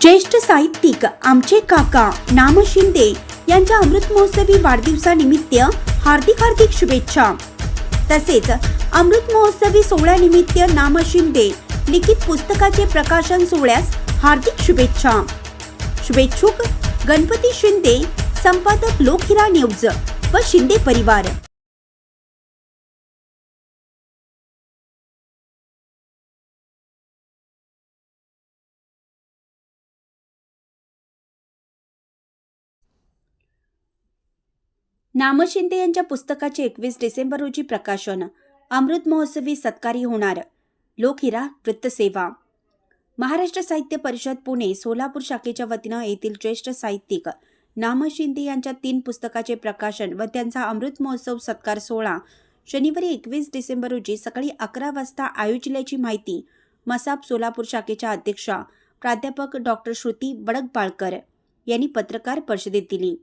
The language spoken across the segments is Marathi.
ज्येष्ठ साहित्यिक आमचे काका नाम शिंदे यांच्या अमृत महोत्सवी वाढदिवसानिमित्त हार्दिक हार्दिक शुभेच्छा. तसेच अमृत महोत्सवी सोहळ्यानिमित्त नाम शिंदे लिखित पुस्तकाचे प्रकाशन सोहळ्यास हार्दिक शुभेच्छा. शुभेच्छुक गणपती शिंदे संपादक लोकहिरा न्यूज व शिंदे परिवार. नामशिंदे यांच्या पुस्तकाचे एकवीस डिसेंबर रोजी प्रकाशन. अमृत महोत्सवी सत्कारी होणार. लोकहिरा वृत्तसेवा महाराष्ट्र साहित्य परिषद पुणे सोलापूर शाखेच्या वतीनं येथील ज्येष्ठ साहित्यिक नामशिंदे यांच्या तीन पुस्तकाचे प्रकाशन व त्यांचा अमृत महोत्सव सत्कार सोहळा शनिवारी एकवीस डिसेंबर रोजी सकाळी अकरा वाजता आयोजिल्याची माहिती मसाप सोलापूर शाखेच्या अध्यक्षा प्राध्यापक डॉक्टर श्रुती बडकबाळकर यांनी पत्रकार परिषदेत दिली.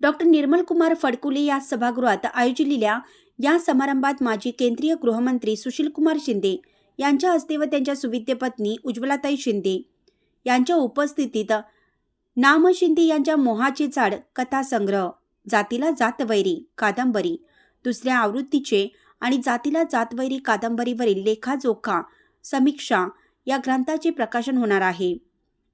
डॉक्टर निर्मल कुमार फडकुले या सभागृहात आयोजिलेल्या या समारंभात माजी केंद्रीय गृहमंत्री सुशीलकुमार शिंदे यांच्या हस्ते व त्यांच्या सुविद्य पत्नी उज्ज्वलाताई शिंदे यांच्या उपस्थितीत नाम शिंदे यांच्या मोहाचे झाड कथासंग्रह जातीला जातवैरी कादंबरी दुसऱ्या आवृत्तीचे आणि जातीला जातवैरी कादंबरीवरील लेखाजोखा समीक्षा या ग्रंथाचे प्रकाशन होणार आहे.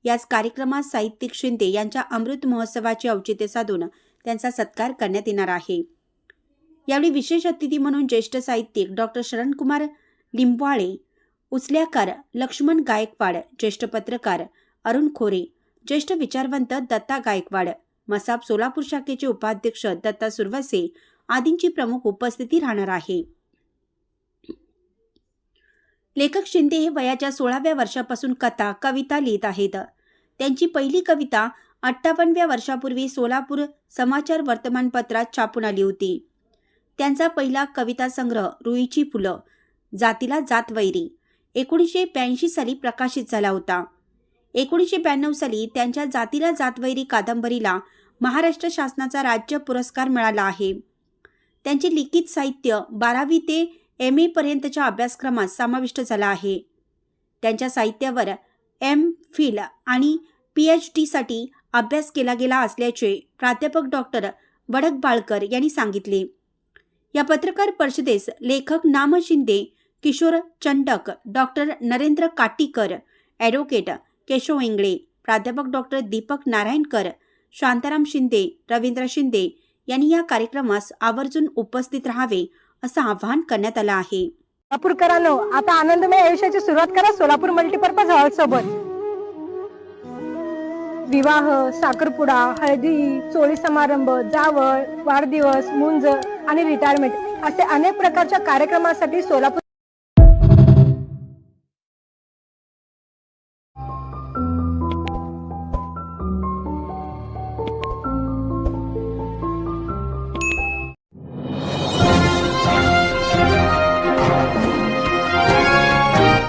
याच कार्यक्रमात साहित्यिक शिंदे यांच्या अमृत महोत्सवाचे औचित्य साधून त्यांचा सत्कार करण्यात येणार आहे. यावेळी विशेष अतिथी म्हणून ज्येष्ठ साहित्यिक डॉक्टर शरणकुमार लिंबवाळे उचल्याकार लक्ष्मण गायकवाड ज्येष्ठ पत्रकार अरुण खोरे ज्येष्ठ विचारवंत दत्ता गायकवाड मसाप सोलापूर शाखेचे उपाध्यक्ष दत्ता सुरवसे आदींची प्रमुख उपस्थिती राहणार आहे. लेखक शिंदे हे वयाच्या सोळाव्या वर्षापासून कथा कविता लिहित आहेत. त्यांची पहिली कविता अठ्ठावन्नव्या वर्षापूर्वी सोलापूर समाचार वर्तमानपत्रात छापून आली होती. त्यांचा पहिला कविता संग्रह रुईची फुलं जातीला जातवैरी एकोणीसशे ब्याऐंशी साली प्रकाशित झाला होता. एकोणीसशे ब्याण्णव साली त्यांच्या जातीला जातवैरी कादंबरीला महाराष्ट्र शासनाचा राज्य पुरस्कार मिळाला आहे. त्यांचे लिखित साहित्य बारावी ते एम एपर्यंतच्या अभ्यासक्रमात समाविष्ट झाला आहे. त्यांच्या साहित्यावर एम फिल आणि पी एच डीसाठी अभ्यास केला गेला असल्याचे प्राध्यापक डॉक्टर वडकबाळकर यांनी सांगितले. या पत्रकार परिषदेस लेखक नाम शिंदे किशोर चंडक डॉक्टर नरेंद्र काटीकर ॲडव्होकेट केशव इंगळे प्राध्यापक डॉक्टर दीपक नारायणकर शांताराम शिंदे रवींद्र शिंदे यांनी या कार्यक्रमास आवर्जून उपस्थित राहावे असं आवाहन करण्यात आलं आहे. सोलापूरकरांनो आता आनंदमय आयुष्याची सुरुवात करा सोलापूर मल्टीपर्पज हॉल सोबत विवाह साखरपुडा हळदी चोळी समारंभ जावळ वाढदिवस मुंज आणि रिटायरमेंट असे अनेक प्रकारच्या कार्यक्रमासाठी सोलापूर